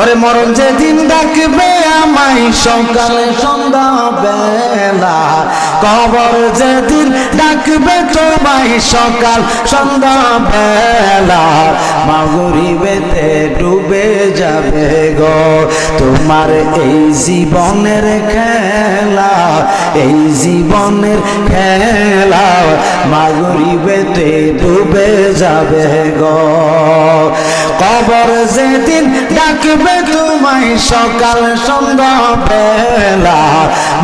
ওরে মরণ যেদিন ডাকবে আমায় সকালে সন্ধ্যা বেলা কবর যেদিন ডাকবে তোমায় সকাল সন্ধ্যা বেলা মাগুরিবেতে ডুবে যাবে গো তোমার এই জীবনের খেলা, এই জীবনের খেলা। মাগুরিবেতে ডুবে যাবে গো। কবর যেদিন ডাকবে তোমায় সকাল, সন্ধ্যা, বেলা।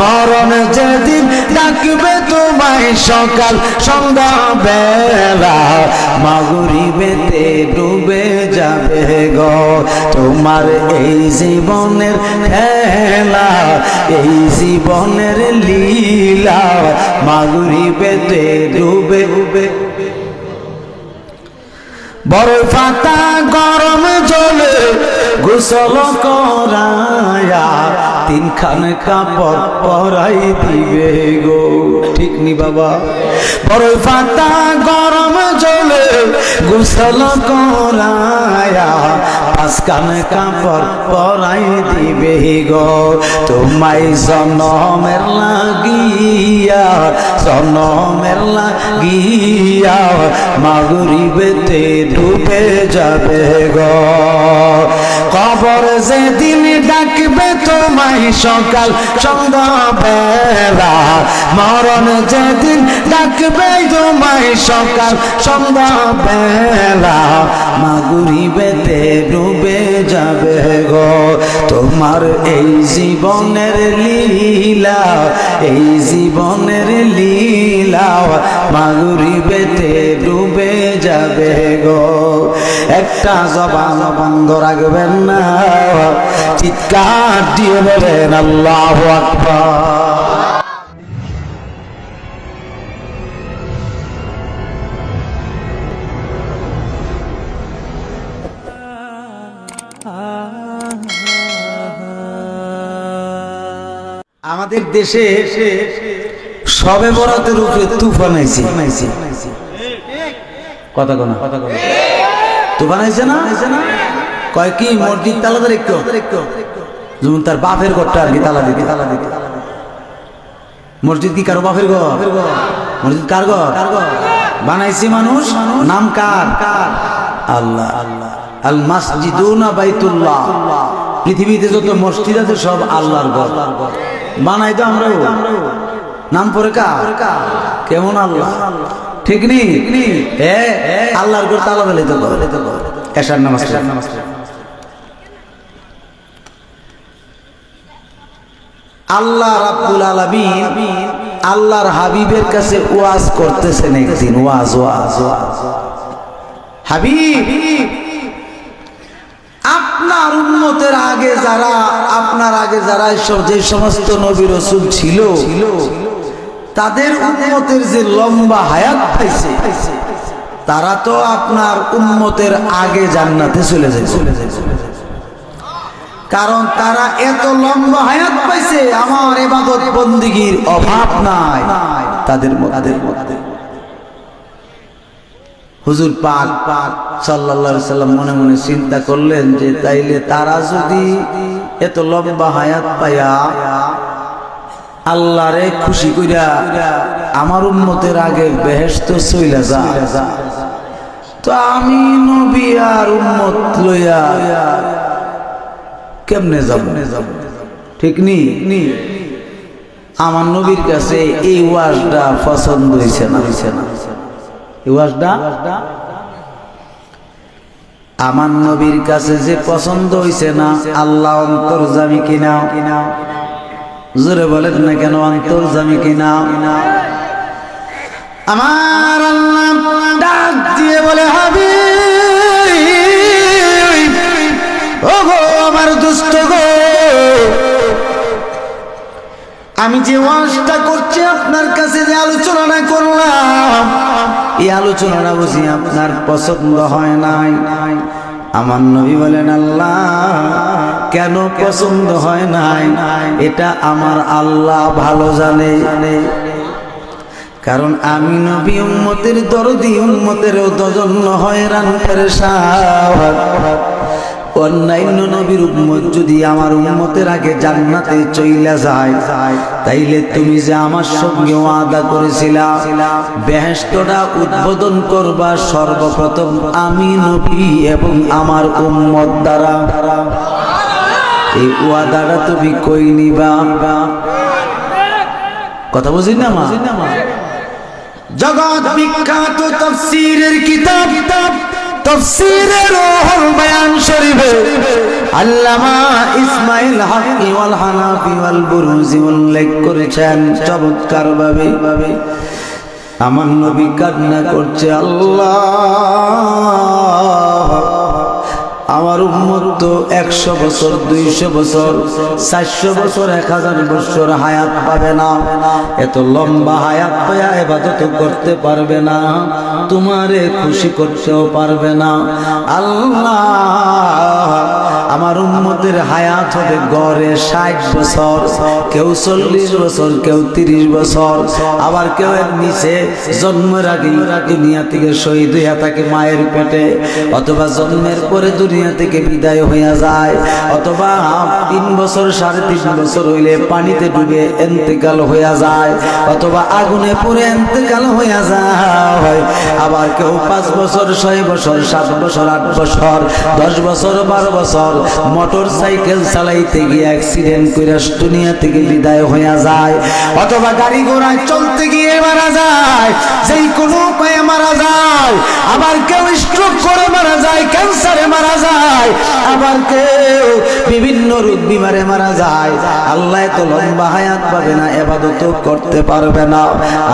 মরণ যেদিন ডাকবে তোমায় সকাল, সন্ধ্যা, বেলা। মাগুরিবেতে ডুবে যাবে গো তোমার এই জীবনের খেলা, এই জীবনের লীলা। মাগুরিবেতে ডুবে ডুবে। বড় ফাটা গরম জলে গোসল করায়া তিনখান কাপড় পরাই দিবে গো। ঠিক নি বাবা? বড় পাতা গরম জলে গোসল করায়া পাঁচখান কাপড় পরাই দিবে গো। তোমায় জনমের লাগিয়া জনমের লাগিয়া মাগুরিবেতে ডুবে যাবে গো। কবর যেদিন ডাকবে তোমায় সকাল সন্ধ্যা বেলা মরণ যেদিন ডাকবে তোমায় সকাল সন্ধ্যা বেলা মাগুরিবেতে ডুবে যাবে গো। তোমার এই জীবনের লীলা, এই জীবনের লীলা মাগুরিবেতে ডুবে যাবে গো। একটা জবান বন্ধ রাখবেন না, চিৎকার দিয়ে বলেন, আল্লাহ আকবার। আমাদের দেশে সবে বরাতের উপরে তুফান আইছে। কথা কোন কথা কোন তুফান আইছে না? কয় কি, মসজিদ তালা ধরে একটু? যেমন তার বাপের ঘরটা আর কি তালা দিতে। তালা দিতে মসজিদ কি কারও বাপের ঘর? মসজিদ কার ঘর? বানাইছে মানুষ? নাম কার? কার আল্লাহ আল্লাহ। আল মাসজিদুনা বাইতুল্লাহ। পৃথিবীতে যত মসজিদ আছে সব আল্লাহর ঘর। বানাই তো আমরাও। নাম পরে কার কেমন আল্লাহ? ঠিক নি? আল্লাহর ঘর তালা বেলে তো এসার নামাজ আল্লাহ রাব্বুল আলামিন আল্লাহর হাবিবের কাছে ওয়াজ করতেছেন একদিন ওয়াজ ওয়াজ ওয়াজ। হাবিব! আপনার উন্মতের আগে যারা, আপনার আগে যারা এসব যে সমস্ত নবী রসুল ছিল, তাদের উন্মতের যে লম্বা হায়াত পাইছে, তারা তো আপনার উন্মতের আগে জান্নাতে চলে যায় চলে যায়। কারণ তারা এত লম্বা হায়াত পাইছে, আমার এবাদত বন্দিগির অভাব নাই। তাদের মধ্যে হুজুর পাক পাক আলাইহি সাল্লাম মনে মনে চিন্তা করলেন যে তাইলে তারা যদি এত লম্বা হায়াত পায়া আল্লাহরে খুশি কইরা আমার উম্মতের আগে বেহেশত চইলা যা তো আমি নবী আর উম্মত লইয়া কেমনে যাব? ঠিক নি? আমার নবীর কাছে এই ওয়াজটা পছন্দ হয়েছে না হয়েছে না। আমার নবীর কাছে যে পছন্দ হয়েছে না আল্লাহ অন্তর জামি কিনা জোরে বলেন না কেন অন্তর জামি কিনা আমার আল্লাহ ডাক দিয়ে বলে হাবি ও গো আমার দুষ্ট গো আমি যে ওয়াজটা করছি আপনার কাছে যে আলোচনাটা করলাম, এই আলোচনাটা বুঝি আপনার পছন্দ হয় নাই। আমার নবী বলেন, আল্লাহ, কেন পছন্দ হয় নাই? এটা আমার আল্লাহ ভালো জানে। কারণ আমি নবী উম্মতের দরদি উম্মতের জন্য হয়রান পেরেশান অন্যান্য নবীর উম্মত যদি আমার উম্মতের আগে জান্নাতে চইলা যায়, তাইলে তুমি যে আমার সঙ্গে ওয়াদা করেছিলা, বেহেশতটা উদ্বোধন করবা সর্বপ্রথম আমি নবী এবং আমার উম্মত দ্বারা। এই ওয়াদাটা তুমি কই নিবা? কথা বুঝি না মা? জগৎ বিখ্যাত তফসিরের কিতাব, তফসিরের বয়ান আল্লামা ইসমাইল হাকি ওয়াল হানাফি ওয়াল বুরুজি উল্লেখ করেছেন চমৎকার ভাবে। আমার নবী কান্না করছে, আল্লাহ! আমার উম্মত তো একশো বছর, দুইশো বছর, চারশো বছর, এক হাজার বছর হায়াত পাবে না। এত লম্বা হায়াত পায়া এবাদত করতে পারবে না, তোমারে খুশি করতেও পারবে না। আল্লাহ! আমার উম্মতের হায়াত হবে গড়ে ষাট বছর, কেউ চল্লিশ বছর, কেউ তিরিশ বছর। আবার কেউ এক নিচে জন্মের আগে দুনিয়া থেকে শহীদ হইয়া থাকে মায়ের পেটে। অথবা জন্মের পরে দুনিয়া থেকে বিদায় হইয়া যায়। অথবা তিন বছর, সাড়ে তিন বছর হইলে পানিতে ডুবে এন্তেকাল হইয়া যায়। অথবা আগুনে পুরে এন্তেকাল হইয়া যায়। আবার কেউ পাঁচ বছর, ছয় বছর, সাত বছর, আট বছর, দশ বছর, বারো বছর মোটর সাইকেল চালাইতে গিয়ে অ্যাক্সিডেন্ট করে দুনিয়া থেকে বিদায় হইয়া যায়, অথবা গাড়ি ঘোড়ায় চলতে গিয়ে মারা যায়, যেই কোনো উপায়ে মারা যায়, আবার কেউ স্ট্রোক করে মারা যায় ক্যান্সারে মারা যায়, আবার কেউ বিভিন্ন রোগ বিমারে মারা যায়। আল্লাহ তো লম্বা হায়াত পাবে না, এবাদত করতে পারবে না।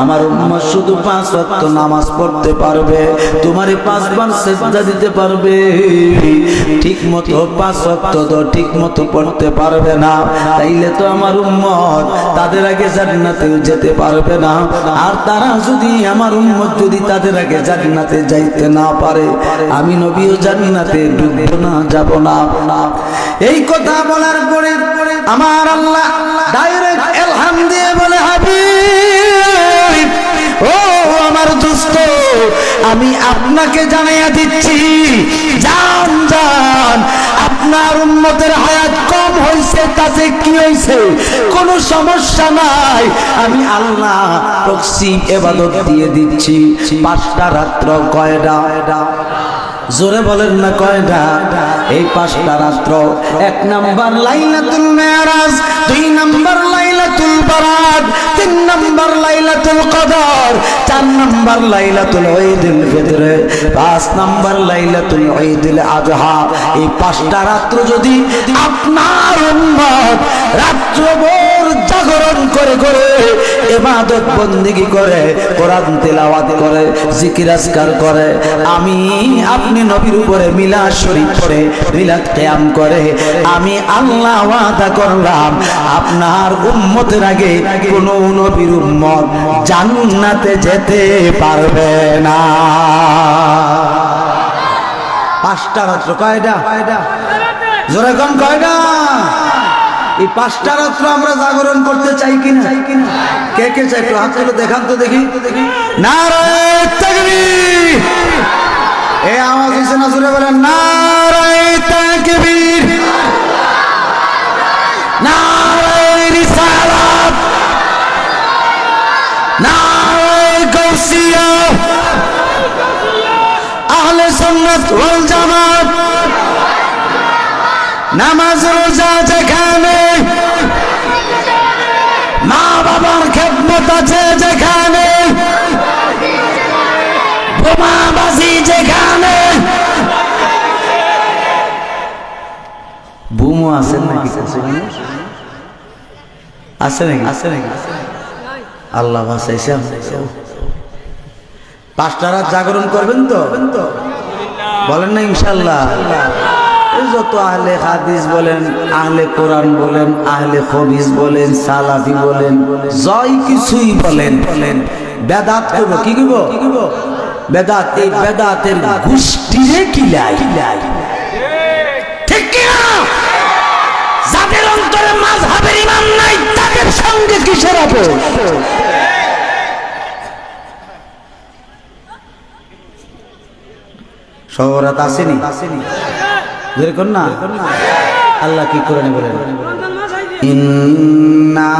আমার উম্মত শুধু পাঁচ ওয়াক্ত নামাজ পড়তে পারবে, তোমারে পাঁচবার সেজদা দিতে পারবে। ঠিক মতো পাঁচ তো ঠিক মতো পড়তে পারবে না। তাইলে তো আমার উম্মত তাদের আগে জান্নাতেও যেতে পারবে না। আর তারা যদি আমার উম্মত যদি তাদের আগে জান্নাতে যাইতে না পারে, আমি নবীও জান্নাতে ডুবব না, যাব না। এই কথা বলার পরে আমার আল্লাহ ডাইরেক্ট এলহাম দিয়ে বলে, হাবিব, ও আমার দোস্ত, আমি আপনাকে জানাইয়া দিচ্ছি আপনার উন্মতের হায়াত কম হয়েছে তাতে কি হয়েছে কোনো সমস্যা নাই। আমি আল্লাহ এবাদত দিয়ে দিচ্ছি। পাঁচটা রাত্র কয়টা? জোরে বলেন না কয়টা? এই পাঁচটা রাত্র। এক নাম্বার লাইলাতুল মেয়ারাজ, দুই নাম্বার লাইলাতুল বারাত তিন নাম্বার লাইলাতুল কদর, চার নাম্বার লাইলাতুল ঈদুল ফিতর, পাঁচ নাম্বার লাইলাতুল ঈদুল আযহা এই পাঁচটা রাত্র যদি আপনার উম্মত রাত্রভর জাগরণ করে করে ইবাদত বন্দেগী করে, কোরআন তেলাওয়াত করে, জিকির আজকার করে। আমি আপনি নবীর উপরে মিলাদ শরীফ পড়ে মিলাদ কিয়াম করে। আমি আল্লাহ ওয়াদা করলাম, আপনার উম্মতের আগে কোন নবীর উম্মত জান্নাতে যেতে পারবে না। পাঁচটা রাত্র কয়টা? জোরে কোন কয়টা? এই পাঁচটা রাত্র আমরা জাগরণ করতে চাই কিনা? কে কে চাই একটু হাত তুলে দেখান তো দেখি। নারায় তাকবীর! এ আওয়াজ হয়েছে না জোরে বলেন নারায় তাকবীর! নারায় রিসালাত নারায় গৌসিয়া আহলে সুন্নাত ওয়াল জামাত! নামাজ রোজা যেখানে মা বাবার খেদমত আছে যেখানে বোমাবাজি যেখানে। বুমো আছে নাকি আছে নাকি? আছে নাকি? আল্লাহ বাসাইছে পাঁচটা রাত জাগরণ করবেন তো? বলেন না ইনশাল্লাহ। যত আহলে হাদিস বলেন, আহলে কোরআন বলেন, আহলে খবিস বলেন, সালাফি বলেন জয় কিছুই বলেন বলেন বেদাত করব, কি করব? বেদাত, এই বেদাতের গোষ্ঠীরে কিলাই ঠিক যাদের অন্তরে মাযহাবের ইমান নাই, তাদের সঙ্গে কিসের আপোষ? শহরাত আসেনি? যেরকম না। আল্লাহ কি করে বলেন? না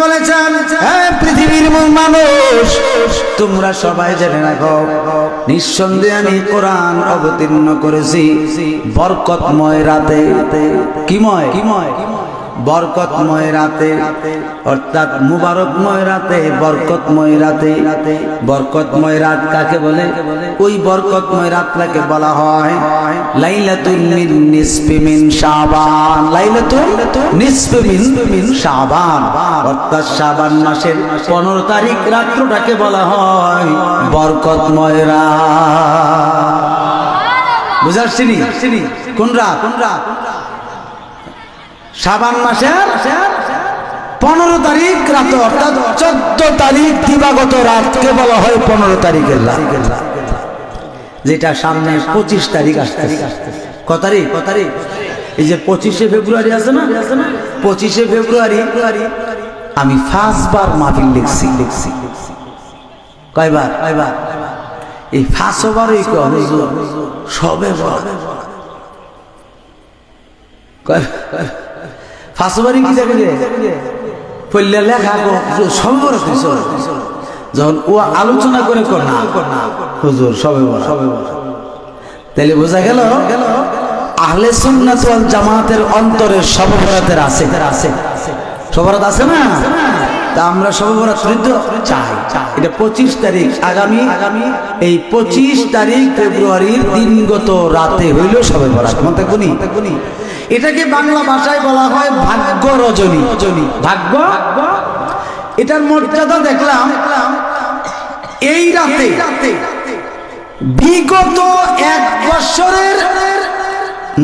বলেছেন পৃথিবীর মানুষ তোমরা সবাই জেনে রাখো নিঃসন্দেহে আমি কোরআন অবতীর্ণ করেছি। বরকতময় রাতে। কিময় কিময় বরকতময় রাতে, অর্থাৎ মুবারকময় রাতে, বরকতময় রাতে, বরকতময় রাত কাকে বলে? ওই বরকতময় রাতটাকে বলা হয় লাইলাতুল মিন নিসফি মিন শাবান। লাইলাতুল নিসফি মিন মিন শাবান। অর্থাৎ শাবান মাসের 15 তারিখ রাত্রটাকে বলা হয় বরকতময় রাত। বুঝাচ্ছিনি কোন রাত? কোন রাত? শাবান মাসের পনেরো তারিখ রাত অর্থাৎ চোদ্দ তারিখ দিবাগত রাতকে বলা হয় পনেরো তারিখের যেটা সামনে পঁচিশ তারিখ আসতে ক তারিখ? ক তারিখ এই যে পঁচিশে ফেব্রুয়ারি আছে না? পঁচিশে ফেব্রুয়ারি আমি ফার্স্টবার মাহফিল লিখছি। লিখছি কয়বার? কয়বার এই কয়, হুজুর, সবে বড় ফাঁসবারি কি দেখে পল্লা লেখা সবে যখন ও আলোচনা করে কর না, হুজুর, সবে সবে তাহলে বোঝা গেল, আহলে সুন্নাত ওয়াল জামাতের অন্তরে সবরাতের আছে। আছে সবরাত আছে না? তা আমরা সববরাত তো চাই। এটা পঁচিশ তারিখ আগামী। আগামী এই পঁচিশ তারিখ ফেব্রুয়ারির দিনগত রাতে হইল সবে বরাত এটাকে বাংলা ভাষায় বলা হয় ভাগ্য রজনী। রজনী ভাগ্য? এটার মর্যাদা দেখলাম। এই রাতে বিগত এক বছরের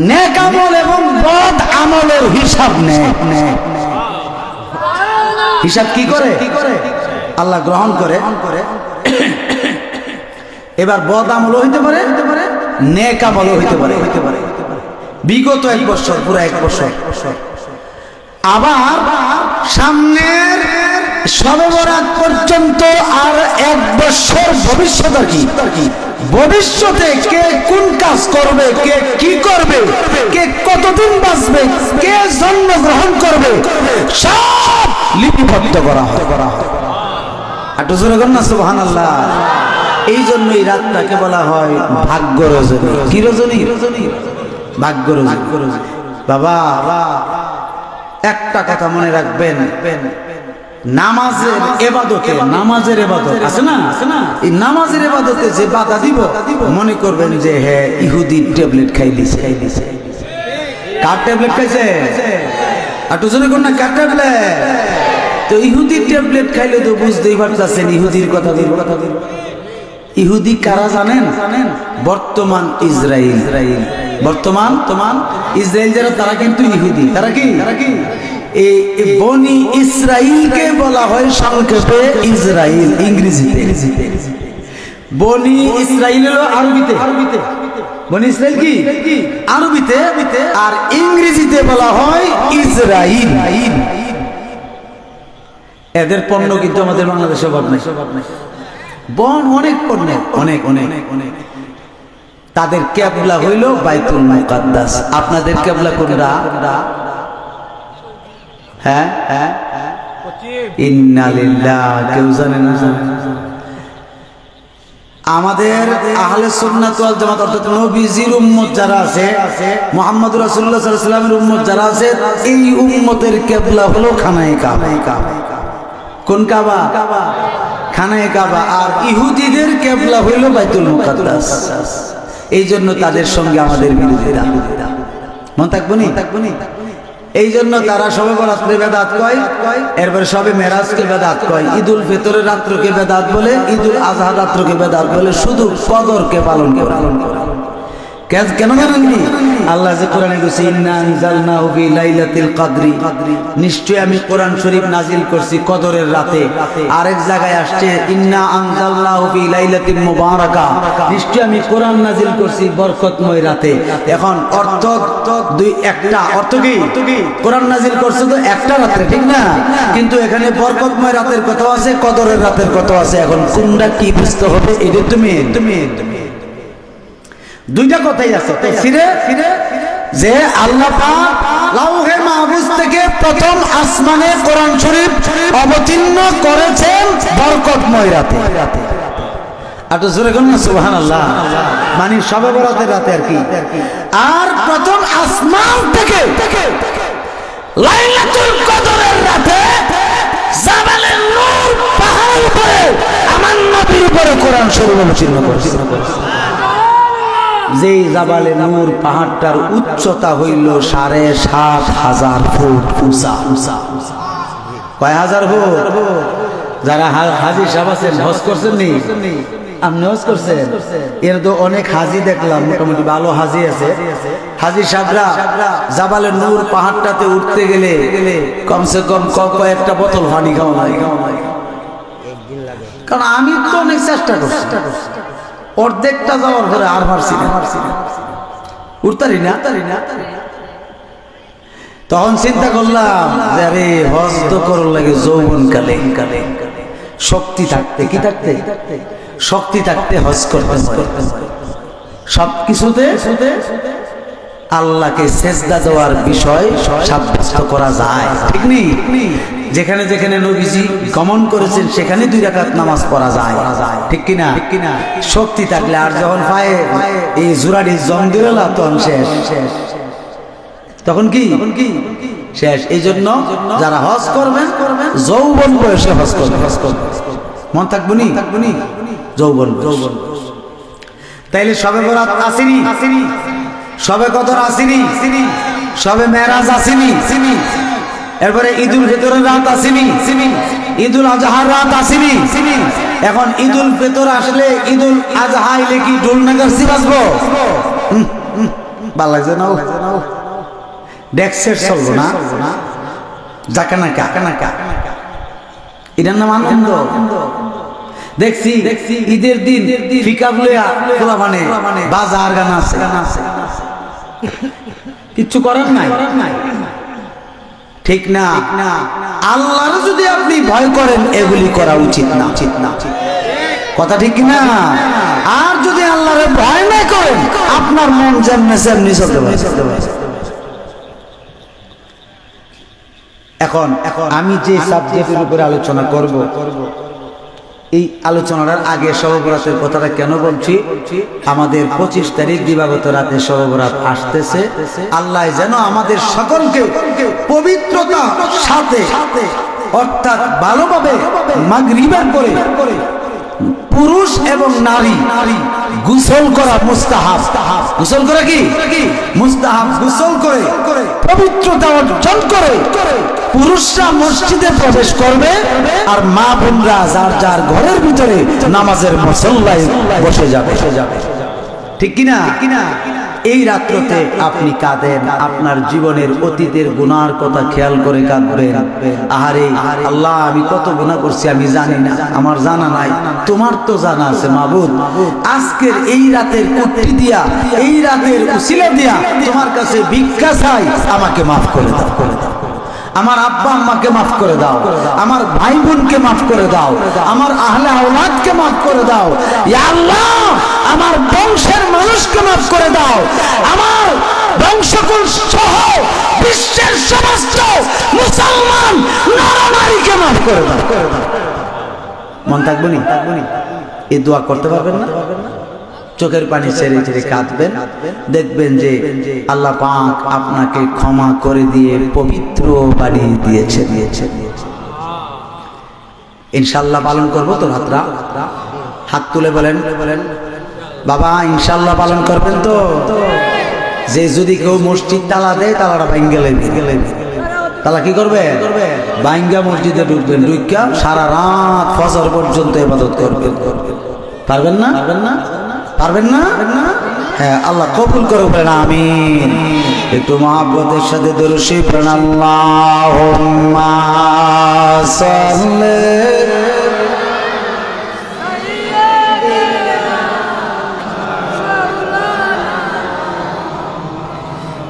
নেক আমল এবং বদ আমলের হিসাব নেয়। হিসাব কি করে? আল্লাহ গ্রহণ করে। এবার বদ আমলও হইতে পারে হইতে পারে নেক আমলও হইতে পারে। হইতে পারে বিগত এক বছর পুরো এক বছর। আবার সামনের সবে বরাত পর্যন্ত আর এক বছর ভবিষ্যৎ আর কি? ভবিষ্যতে কে কোন কাজ করবে কে কি করবে কে কতদিন বাঁচবে কে জন্মগ্রহণ করবে সব লিপিবদ্ধ করা হয়। আটু জোরে কর না সুবহান আল্লাহ এই জন্য এই রাতটাকে বলা হয় ভাগ্য রজনী। কি রজনী? ভাগ্য রজনী। বাবা, একটা কথা মনে রাখবেন। নামাজের এবাদতে, নামাজের এবাদত, আছে না? এই নামাজের এবাদতে যে বাধা দিব, মনে করবেন যে হ্যাঁ ইহুদি ট্যাবলেট খাইলিস খাইলিস কার ট্যাবলেট খাইছে? আর দুজনে কোন না, কার ট্যাবলেট? তো ইহুদির ট্যাবলেট খাইলে তো বুঝতেই পারতেছেন ইহুদির কথা দিব কথা দিব ইহুদি কারা জানেন? বর্তমান ইসরায়েল ইসরায়েল বর্তমান তোমান ইসরায়েল যারা, তারা কিন্তু ইহুদি। তারা কি? তারা কি বনি বলা হয় সংক্ষেপে ইসরায়েল ইংরেজিতে। বনি ইসরায়েল আরবিতে আরবিতে। বনি কি? আরবিতে। আর ইংরেজিতে বলা হয় ইসরায়েল এদের পণ্য কিন্তু আমাদের বাংলাদেশে অভাব নাই। বন অনেক পণ্য অনেক অনেক। অনেক তাদের ক্যাবলা হইল বাইতুল মুকাদ্দাস। আপনাদের ক্যাবলা কোনরা? হ্যাঁ হ্যাঁ। ইন্নালিল্লাহ কেউ জানে না। আমাদের আহলে সুন্নাত ওয়াল জামাত অর্থাৎ নবীজির উম্মত যারা আছে মুহাম্মদ রাসূলুল্লাহ সাল্লাল্লাহু আলাইহি সাল্লামের উম্মত যারা আছে এই উম্মতের কিবলা হলো খানায়ে কাবা। কোন কাবা? খানায় কাবা। আর ইহুদিদের কিবলা হইল বাইতুল মুকাদ্দাস। এই জন্য তাদের সঙ্গে আমাদের বিরোধিতা। মন থাকব নি? থাকব নি এই জন্য তারা সবে বরাত্রে বেদাত কয়। এরপরে সবে মেরাজকে বেদাত কয়। ঈদুল ফিতরের রাত্রকে বেদাত বলে, ঈদুল আজহা রাত্রকে বেদাত বলে, শুধু কদরকে পালন করে। কেন আল্লাহ যে কোরআনে কদরি। নিশ্চয় আমি কোরআন শরীফ নাজিল করছি কদরের রাতে। আরেক জায়গায় আসছে নিশ্চয় আমি কোরআন নাজিল করছি বরকতময় রাতে। এখন অর্থ দুই একটা। অর্থ কি? কোরআন নাজিল করছে তো একটা রাতে, ঠিক না? কিন্তু এখানে বরকতময় রাতের কথা আছে, কদরের রাতের কথা আছে। এখন কোনটা কি বুঝতে হবে এটা তুমি তুমি তুমি দুইটা কথাই আছে। ফিরে ফিরে, যে আল্লাহ লাউহে মাহফুজ থেকে প্রথম আসমানে কোরআন শরীফ অবতীর্ণ করেছেন বরকতময় রাতে। আর তো আল্লাহ মানে সবে রাতে আর কি। আর প্রথম আসমান থেকে লাইলাতুল কদরের রাতে জাবালের নূর পাহাড়ের উপরে আমার নবীর উপরে কোরআন শরীফ অবতীর্ণ করেছেন যেই জাবালে নূর পাহাড়টার উচ্চতা হইল সাড়ে সাত হাজার ফুট উঁচা। উঁচা কয় হাজার ফুট? যারা হাজি সাহেব আছেন, হজ করছেন তো অনেক হাজি দেখলাম, মোটামুটি ভালো হাজি আছে। হাজি পাহাড়টাতে উঠতে গেলে কমসে কম কয়েকটা বোতল কারণ আমি তো অনেক চেষ্টা করছি। অর্ধেকটা যাওয়ার পরে আর পারছি না। উঠতারি না? তারি না তখন চিন্তা করলাম যে আরে হজ তো লাগে যৌবন কালে কালে শক্তি থাকতে কি থাকতে? শক্তি থাকতে হজ করতে সব কিছুতে আল্লাহকে সেজদা দেওয়ার বিষয় সাব্যস্ত করা যায়। ঠিক নেই যেখানে যেখানে নবীজি গমন করেছেন, সেখানে দুই রাকাত নামাজ পড়া যায়। ঠিক কিনা? ঠিক কিনা শক্তি থাকলে আর যখন পায়ে এই জুরাডি জম দিল তখন শেষ। তখন কি? তখন কি শেষ। এই জন্য যারা হজ করবেন, যৌবন বয়সে হজ করবে হজ করবেন। মন থাকব নি? থাকব নি যৌবন যৌবন তাইলে সবে বরাত আসেনি আসেনি? সবে কদর আসেনি সবে মেরাজ আসেনি? সিনি এরপরে ঈদুল ফিতরের রাত আসেনি? সিনি ঈদুল আজহার রাত আসেনি? সিনি এখন ঈদুল ফিতর আসলে ঈদুল আজহা এলে কি ঢোল নাগারছি বাজবো লাগছে না ডেক্সের নাম দেখছি দেখছি ঈদের দিন মানে বাজার গান আছে গান আছে। কিচ্ছু করার নাই? ঠিক না। আল্লাহর যদি আপনি ভয় করেন, এগুলি করা উচিত না। উচিত না কথা ঠিক না? আর যদি আল্লাহর ভয় না করেন, আপনার মন যেমনি সেমনি চলতে পারে। এখন এখন আমি যে সাবজেক্টের উপরে আলোচনা করব এই আলোচনার আগে সহবরাতের কথাটা কেন বলছি? আমাদের পঁচিশ তারিখ দিবাগত রাতে সহবরাত আসতেছে। আল্লাহ যেন আমাদের সকলকে পবিত্রতা, সাথে, অর্থাৎ ভালোভাবে মাগরিবার করে পুরুষ এবং নারী গুসল করা মুস্তাহাব। গুসল করা কি? মুস্তাহাব গুসল করে, পবিত্রতা অর্জন করে। পুরুষরা মসজিদে প্রবেশ করবে আর মা বোনরা যার যার ঘরের ভিতরে নামাজের মসল্লায় বসে যাবে। ঠিক কিনা? কিনা এই রাত্রতে আপনি কাঁদেন, আপনার জীবনের অতীতের গুনার কথা খেয়াল করে কাঁদবেন। আহারে, আল্লাহ, আমি কত গুনাহ করছি আমি জানি না, আমার জানা নাই, তোমার তো জানা আছে মাবুদ। আজকের এই রাতের কুট্টি দিয়া, এই রাতের উসিলা দিয়া তোমার কাছে ভিক্ষা চাই, আমাকে মাফ করে দাও করে দাও। আমার আব্বা আম্মাকে মাফ করে দাও। আমার ভাই বোনকে মাফ করে দাও। আমার আহলে আওলাদকে মাফ করে দাও। আল্লাহ, আমার বংশের মানুষকে মাফ করে দাও। আমার বংশকুল সহ বিশ্বের সমস্ত মুসলমান নরনারীকে মাফ করে দাও। মন থাকব নি? এই দোয়া করতে পারবেন না? চোখের পানি ছেড়ে ছেড়ে কাঁদবেন। দেখবেন যে আল্লাহ পাক আপনাকে ক্ষমা করে দিয়ে পবিত্র বানিয়ে দিয়েছে দিয়েছে ইনশাল্লাহ পালন করব তো রাত্রা হাত তুলে বলেন বলেন বাবা ইনশাল্লাহ পালন করবেন তো। যে যদি কেউ মসজিদ তালা দেয়, তালাটা ভেঙ্গে লেবে তালা কি করবে? বাইঙ্গা মসজিদে ঢুকবেন ঢুকা সারা রাত ফজর পর্যন্ত ইবাদত করবেন। পারবেন না পারবেন না? পারবেন না হ্যাঁ আল্লাহ কবুল করে বলেন আমিন একটু মহাব্বতের সাথে দরুশি প্রাণ আল্লাহ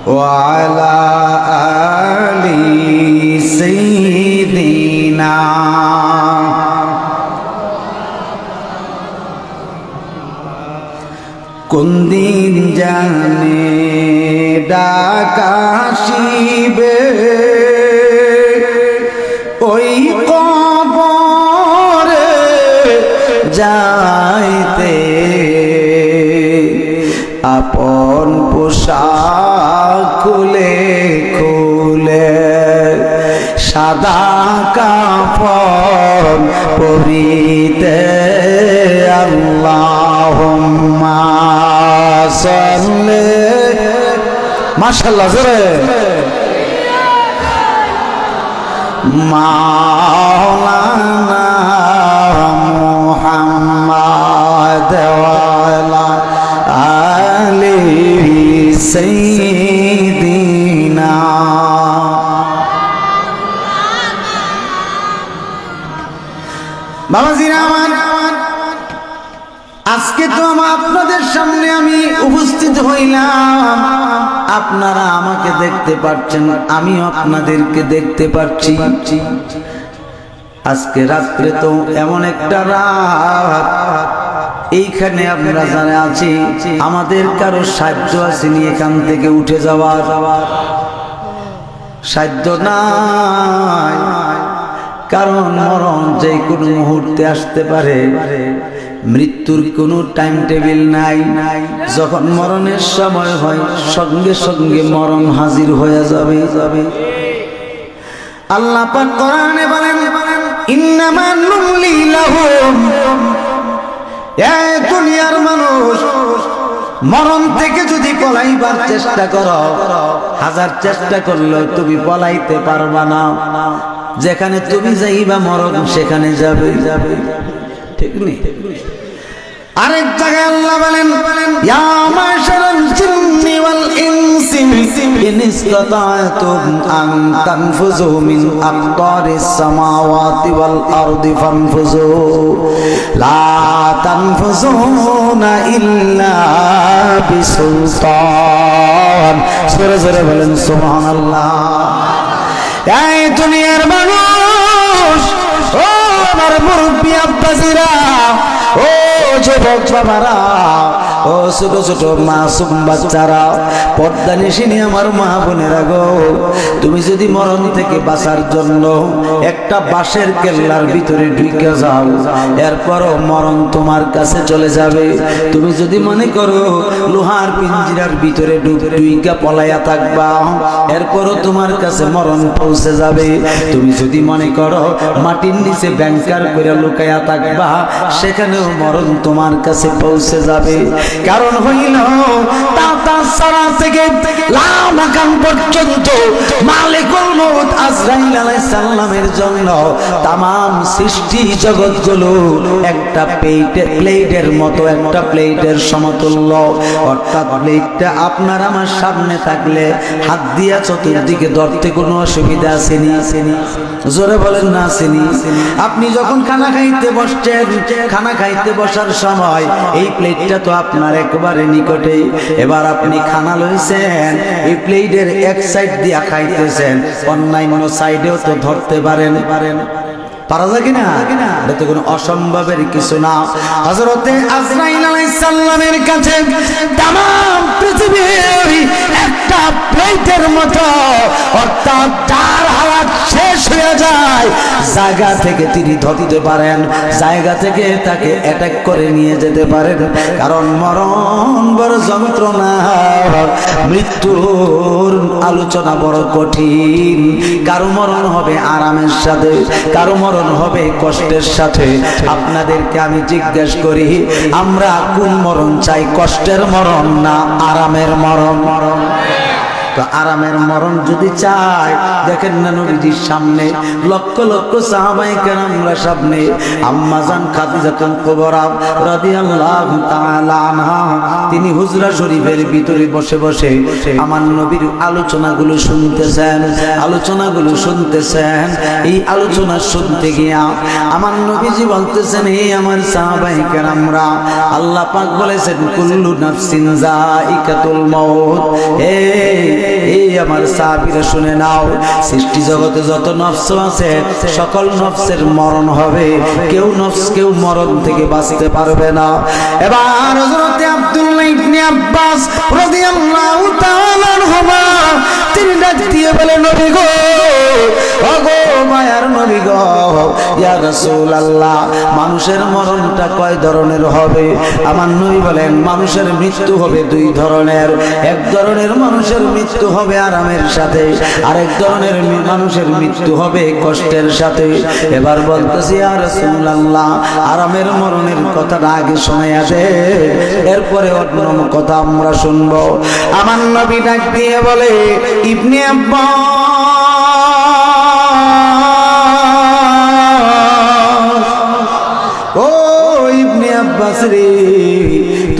وعلى آل سيدنا কোন দিন জানে ডাকাশিবে? ওই কবরে যাইতে আপন পোশাক খুলে খুলে সাদা কাপড় পরিতে আল্লাহুম্মা সাল্লি মাশাআল্লাহ জোরে। মাওলানা আজকে তো আমার আপনাদের সামনে আমি উপস্থিত হইলাম। আপনারা আমাকে দেখতে পাচ্ছেন আমিও আপনাদেরকে দেখতে পাচ্ছি আজকে রাত্রে তো এমন একটা রাত। এইখানে আপনারা যারা আছি, আমাদের কারও সাহায্য আসেনি এখান থেকে উঠে যাওয়া যাওয়ার। সাধ্য নাই। কারণ মরণ যে কোনো মুহূর্তে আসতে পারে। মৃত্যুর কোনো টাইম টেবিল নাই। নাই যখন মরণের সময় হয়, সঙ্গে সঙ্গে মরণ হাজির হয়ে যাবে। যাবে আল্লাহ দুনিয়ার মানুষ, মরণ থেকে যদি পলাইবার চেষ্টা করো, হাজার চেষ্টা করলেও তুমি পলাইতে পারবা না। যেখানে তুমি যাইবা মরণ, সেখানে যাবে। যাবে ঠিক নেই আরেক জায়গায় আল্লাহ বলেন, ইয়া মাশারাল জিন্নি ওয়াল ইনসি ইন ইসতাতা'তুম আন তানফুযু মিন আকতারিস সামাওয়াতি ওয়াল আরদি ফানফুযু। লা তানফুযুনা ইল্লা বিসুলতান। সূরা সূরা বলেন, সুবহানাল্লাহ। এই দুনিয়ার মানুষ, ও আমার মুরব্বী আব্বাসিরা ও যুবক বাবারা ও ছোট ছোট মাসুম বাচ্চারা, পর্দা নিশিনি আমার মা বোনেরা গো, তুমি যদি মরণ থেকে বাঁচার জন্য একটা বাঁশের কেল্লার ভিতরে ঢুকে যাও, এরপরও মরণ তোমার কাছে চলে যাবে। তুমি যদি মনে করো লোহার পিঞ্জিরার ভিতরে ঢুইকা পলাইয়া থাকবা, এরপরও তোমার কাছে মরণ পৌঁছে যাবে। তুমি যদি মনে করো মাটির নিচে ব্যাংকার করে লুকাইয়া থাকবা, সেখানেও মরণ তোমার কাছে পৌঁছে যাবে। কারণ হইল একটা প্লেটে, প্লেটের মতো, একটা প্লেটের সমতুল্য। প্লেটটা আপনার আমার সামনে থাকলে হাত দিয়া চতুর্দিকে ধরতে কোনো অসুবিধা আসেনি আসেনি জোরে বলেন না চিনি আপনি যখন খানা খাইতে বসছেন, খানা খাইতে বসার সময় এই প্লেটটা তো আপনার একবারে নিকটে। এবার আপনি খানা লইছেন, এই প্লেটের এক সাইড দিয়া খাইতেছেন, অন্যান্য সাইডেও তো ধরতে পারেন পারেন। পারা যায় কিনা? এটা তো কোনো অসম্ভবের কিছু না। হজরতে আজরাইল আলাইসাল্লামের কাছে तमाम পৃথিবীর একটা প্লেটের মতো, অর্থাৎ চার হাওয়া শেষ হয়ে যায়। জায়গা থেকে তিনি ধরতে পারেন, জায়গা থেকে তাকে অ্যাটাক করে নিয়ে যেতে পারেন। কারণ মরণ বড় যন্ত্রণা, মৃত্যুর আলোচনা বড় কঠিন। কারও মরণ হবে আরামের সাথে, কারও মরণ হবে কষ্টের সাথে। আপনাদেরকে আমি জিজ্ঞেস করি, আমরা কোন মরণ চাই? কষ্টের মরণ না আরামের মরণ মরণ? তো আরামের মরণ যদি চায়, দেখেন না নবীজির সামনে, লক্ষ লক্ষ সাহাবাই কেরামরা সামনে আম্মাজান খাদিজাতুল কুবরা রাদিয়াল্লাহু তাআলা আনহা, তিনি হুজরা শরীফের ভিতরে বসে বসে আমার নবীর আলোচনাগুলো শুনতেছেন আলোচনাগুলো শুনতেছেন, এই আলোচনা শুনতে গিয়া আমার নবীজি বলতেছেন হে আমার সাহাবাই কেরামরা, আল্লাহ পাক বলেছেন, কুল্লু নাফসিন যায়িকাতুল মাউত হে আমার সাহাবীরা শুনে নাও, সৃষ্টি জগতে যত নফস আছে, সকল নফসের মরণ হবে। কেউ নফস, কেউ মরণ থেকে বাঁচতে পারবে না। এবার ইবনে আব্বাস তাআলা তিনি ডাক দিয়ে নবী গো ওগো মায়ার নবী গো, ইয়া রাসূলুল্লাহ, মানুষের মরণটা কয় ধরনের হবে? আমার নবী বলেন, মানুষের মৃত্যু হবে দুই ধরনের। এক ধরনের মানুষের মৃত্যু হবে আরামের সাথে। আরেক ধরনের মানুষের মৃত্যু হবে কষ্টের সাথে। এবার বলতেছি, ইয়া রাসূলুল্লাহ, আরামের মরণের কথাটা আগে শোনা দে এরপরে অন্য কথা আমরা শুনব। আমার নবী ডাক দিয়ে বলে, ইবনে আব্বাস। ও ইবনে আব্বাস রে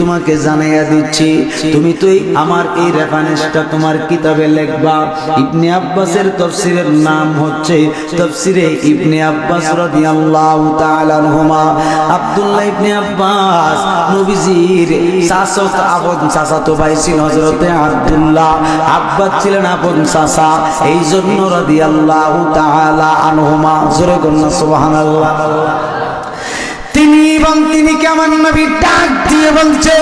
তোমাকে জানাইয়া দিচ্ছি। তুমি তো এই আমার এই রেফারেন্সটা তোমার কিতাবে লিখবা। ইবনে আব্বাসের তফসিরের নাম হচ্ছে তফসিরে ইবনে আব্বাস রাদিয়াল্লাহু তাআলা আনহুমা। আব্দুল্লাহ ইবনে আব্বাস নবীজির শাসক আপন চাচাতো ভাই ছিল হযরতে আব্দুল্লাহ। আব্বাস ছিলেন আপন চাচা। এই জন্য রাদিয়াল্লাহু তাআলা আনহুমা। জোরে কন্যা সুবহানাল্লাহ। তিনি এবং তিনি কেমন নবী ডাক দিয়ে বলছে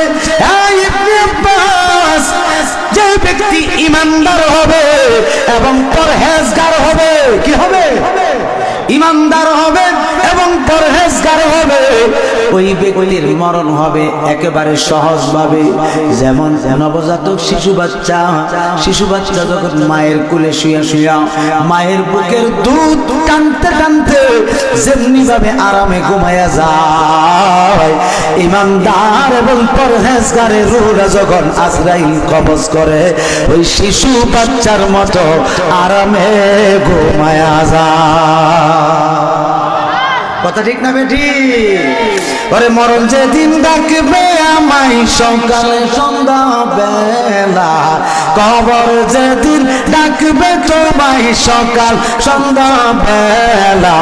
"এই ইবনে আব্বাস, যে ব্যক্তি ইমানদার হবে এবং পরহেজগার হবে কি হবে? ইমানদার হবে এবং পরহেজগার হবে। ওই ব্যক্তির মরণ হবে একেবারে সহজভাবে। যেমন নবজাতক শিশু বাচ্চা শিশু বাচ্চা যখন মায়ের কোলে শুয়া শুয়া মায়ের বুকের দুধ টানতে টানতে যেমনি ভাবে আরামে ঘুমায়া যায়, ইমানদার এবং পরহেজগারের রুহরা যখন আজরাইল কবজ করে, ওই শিশু বাচ্চার মতো আরামে ঘুমায়া যায়। কথা ঠিক না বেটি ওরে মরণ যেদিন ডাকবে আমায় সকালে সন্ধ্যা বেলা কবর যেদিন ডাকবে তোমায় সকাল সন্ধ্যা বেলা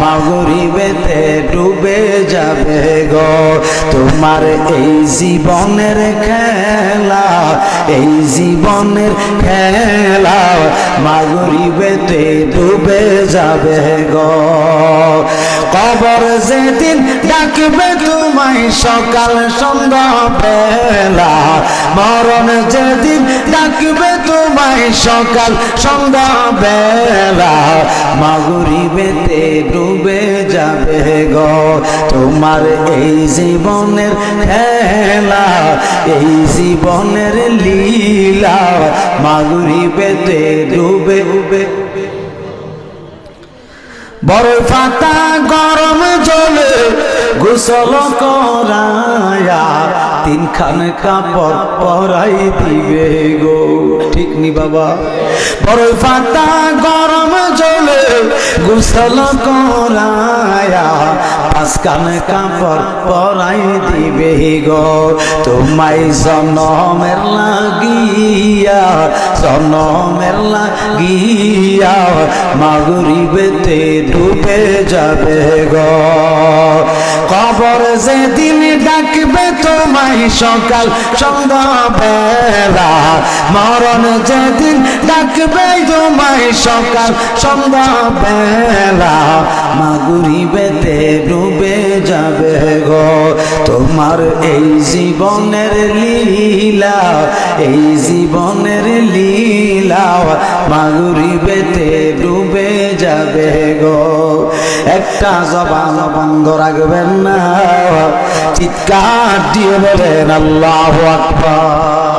মাগুরিবেতে ডুবে যাবে গো তোমার এই জীবনের খেলা। এই জীবনের খেলা মাগুরিবেতে ডুবে যাবে গ। কবর যেদিন ডাকবে তোমায় সকাল সন্ধ্যা বেলা। মরণ যেদিন ডাকবে তোমায় সকাল সন্ধ্যা বেলা। মাগুরিবেতে ডুবে যাবে গো তোমার এই জীবনের খেলা, এই জীবনের লীলা। মাগুরিবেতে ডুবে ডুবে। বড় ফাটা গরম জলে গোসল করায়া তিনখান কাপড় পরাই দিবে গো। ঠিক নি বাবা? বড় পাতা গরম জলে গোসল করায়া কাপড় পরাই দিবে গো। তোমায় জনমের লাগিয়া জনমের লাগিয়া মাগুরিবেতে ডুবে যাবে গো। কবর যেদিন ডাকবে তোমায় সকাল সন্ধ্যা বেলা মরণ যেদিন ডাকবে তোমায় সকাল সন্ধ্যা বেলা মাগুরিবেতে ডুবে যাবে গো। তোমার এই জীবনের লীলা, এই জীবনের লীলা। মাগুরিবেতে ডুবে যাবে গো। একটা জবান বন্ধ রাখবেন না। চিৎকার দিয়ে বলেন আল্লাহ আকবার।